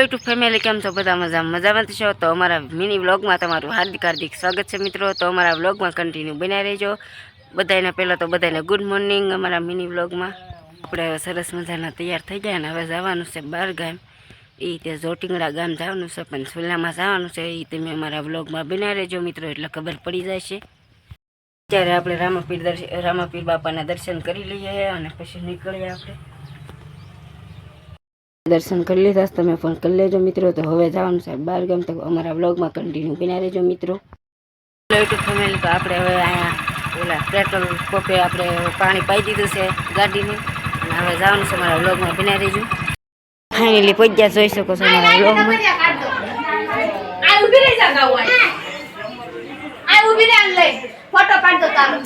YouTube family કેમ છો? બધા મજા મજામાં છો? તો અમારા મિની વ્લોગમાં તમારું હાર્દિક હાર્દિક સ્વાગત છે મિત્રો. તો અમારા વ્લોગમાં કન્ટિન્યુ બનાવી રહેજો. બધાને પહેલાં તો બધાને ગુડ મોર્નિંગ અમારા મિની વ્લોગમાં આપણે સરસ મજાના તૈયાર થઈ ગયા અને હવે જવાનું છે બાર ગામ એ તે જોટીંગડા ગામ જવાનું છે, પણ સુલામાં જવાનું છે. એ તમે અમારા વ્લોગમાં બનાવી રહેજો મિત્રો, એટલે ખબર પડી જાય છે ત્યારે આપણે રામાપીર દર્શન રામાપીર બાપાના દર્શન કરી લઈએ અને પછી નીકળીએ આપણે. દર્શન કરી લીધા તમે પણ કરી લેજો મિત્રો. તો હવે જવાનું સાહેબ બાર ગામ. તો અમારા બ્લોગમાં કન્ટિન્યુ બિના રહેજો મિત્રો. યુટ્યુબ ફેમિલી તો આપણે હવે અહીંયા ઓલા પેટ્રોલ પંપે આપણે પાણી પાઈ દીધું છે ગાડીને. અને હવે જવાનું છે અમારા બ્લોગમાં બિના રહેજો. ફાઇનલી પહોંચ્યા જોઈ શકો છો અમારા બ્લોગમાં આ ઊભી રહી જા ગાવ આ. ઊભી રહે આને લઈ. ફોટો પાડ તારો.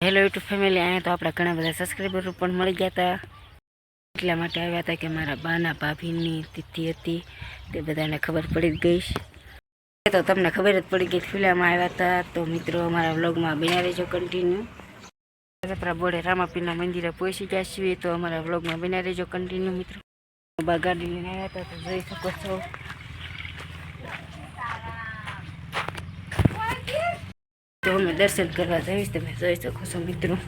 હેલો યુટ્યુબ ફેમિલી અહીંયા તો આપણા ઘણા બધા સબસ્ક્રાઈબરો પણ મળી ગયા હતા. એટલા માટે આવ્યા હતા કે મારા બાના ભાભીની તિથિ હતી તે બધાને ખબર પડી જ ગઈ તો તમને ખબર જ પડી ગઈ ફિલામાં આવ્યા હતા. તો મિત્રો, અમારા વ્લોગમાં બન્યા રહેજો કન્ટિન્યુ આપણા બોડે રામાપીરના મંદિરે પહોંચી ગયા છીએ, તો અમારા વ્લોગમાં બન્યા રહેજો કન્ટિન્યુ મિત્રો. બા લઈને આવ્યા હતા, તો જોઈ શકો છો. તો અમે દર્શન કરવા જઈશ, તમે જોઈ શકો છો, મિત્રો.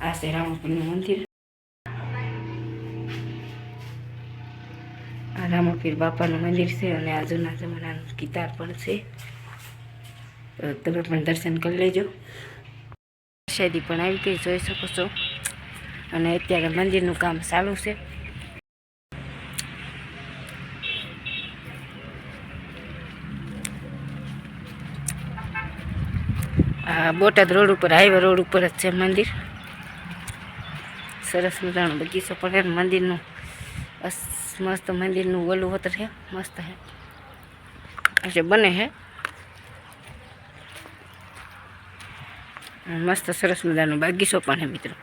આ છે રામાપીરનું મંદિર. આ રામાપીર બાપાનું મંદિર છે અને આ જૂના જમાનાનું કિતાર પણ છે. તમે પણ દર્શન કરી લેજો. શાદી પણ આવી ગઈ, જોઈ શકો છો. અને અત્યારે મંદિરનું કામ ચાલુ છે. બોટાદ રોડ ઉપર, હાઈવે રોડ ઉપર જ છે મંદિર. સરસ મજાનો બગીચો પણ મંદિરનું. બસ, મસ્ત મંદિરનું ઓલું હોત છે મસ્ત હે. જે બને હે. મસ્ત સરસ મજાનો બાગીચો પણ હે મિત્રો.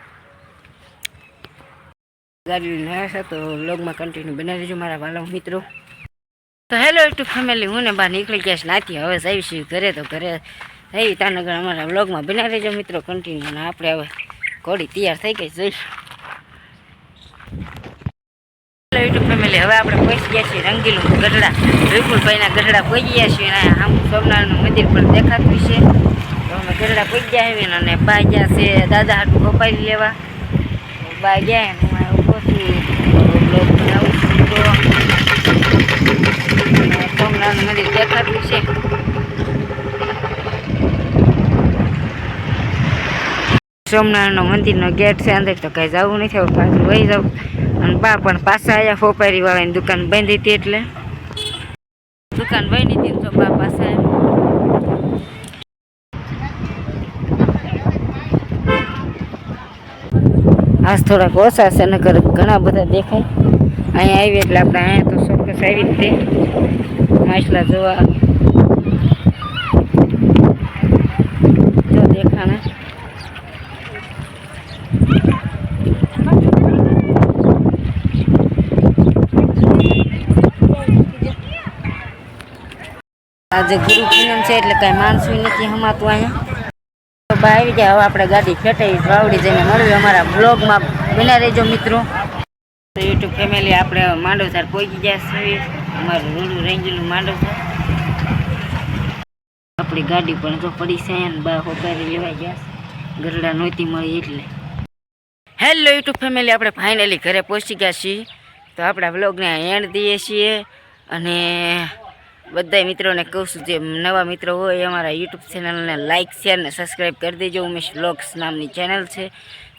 ગાડી લઈને છે, તો લોગમાં કન્ટિન્યુ બનાવી દેજો મારા વાલા મિત્રો. તો હેલો ટુ ફેમિલી હું ને બહાર નીકળી ગયા છે નાથી હવે જઈશ ઘરે તો ઘરે. થઈ તાનગર અમારા વ્લોગમાં બનાવી દેજો મિત્રો કન્ટિન્યુ અને આપણે હવે ઘોડી તૈયાર થઈ ગઈ જઈશ. યુટ્યુબ ફેમિલી હવે આપણે પહોંચી ગયા છીએ રંગીલું ગઢડા. વિપુલભાઈના ગઢડા પહોંચી ગયા છીએ અને આમ સોમનાથનું મંદિર પણ દેખાતું છે. તો અમે ગઢડા પહોંચી ગયા આવીને અને બા ગયા છે દાદા હાટું કપાઈ લેવા. બા ગયા હું ઊભો છું. સોમનાથનું મંદિર દેખાતું છે. સોમનાથનું મંદિરનો ગેટ છે અંદર તો કાંઈ જવું નથી, હવે પાછું વહી જાવ અને બા પણ પાછા આવ્યા ફોપારી વાળાની દુકાન બંધ હતી એટલે. દુકાન બંધ હતી તો બા પાછા આવ્યા આજ થોડાક ઓછા છે, નકર ઘણા બધા દેખાય. અહીંયા આવી એટલે આપણે અહીંયા તો ચોક્કસ આવી જ તે માછલા જોવા જો દેખાણા આજે ગુરુ પૂનમ છે એટલે કાંઈ માનસું નથી હમાતું અહીંયા. તો બા આવી જાય, હવે આપણે ગાડી ફેટાઈ વાવડી જઈને મળવી અમારા બ્લોગમાં. બના રહેજો મિત્રો. યુટ્યુબ ફેમિલી, આપણે માંડવસર પહોંચી ગયા છીએ. અમારું રૂડું રેંગેલું માંડવસર. આપણી ગાડી પણ જો પડી છે અને બા હોકારી લેવાઈ ગયા છે. ગરડા નહોતી મળી એટલે. હેલો યુટ્યુબ ફેમિલી, આપણે ફાઇનલી ઘરે પહોંચી ગયા છીએ. તો આપણા વ્લોગને એન્ડ દઈએ છીએ. અને બધા મિત્રોને કહું છું, જે નવા મિત્રો હોય અમારા યુટ્યુબ ચેનલને લાઇક શેર ને સબસ્ક્રાઈબ કરી દેજો. ઉમેશ વ્લોગ્સ નામની ચેનલ છે.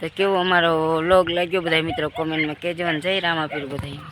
તો કેવો અમારો વ્લોગ લાગ્યો? બધા મિત્રો કોમેન્ટમાં કહેજો. અને જય રામાપીર બધા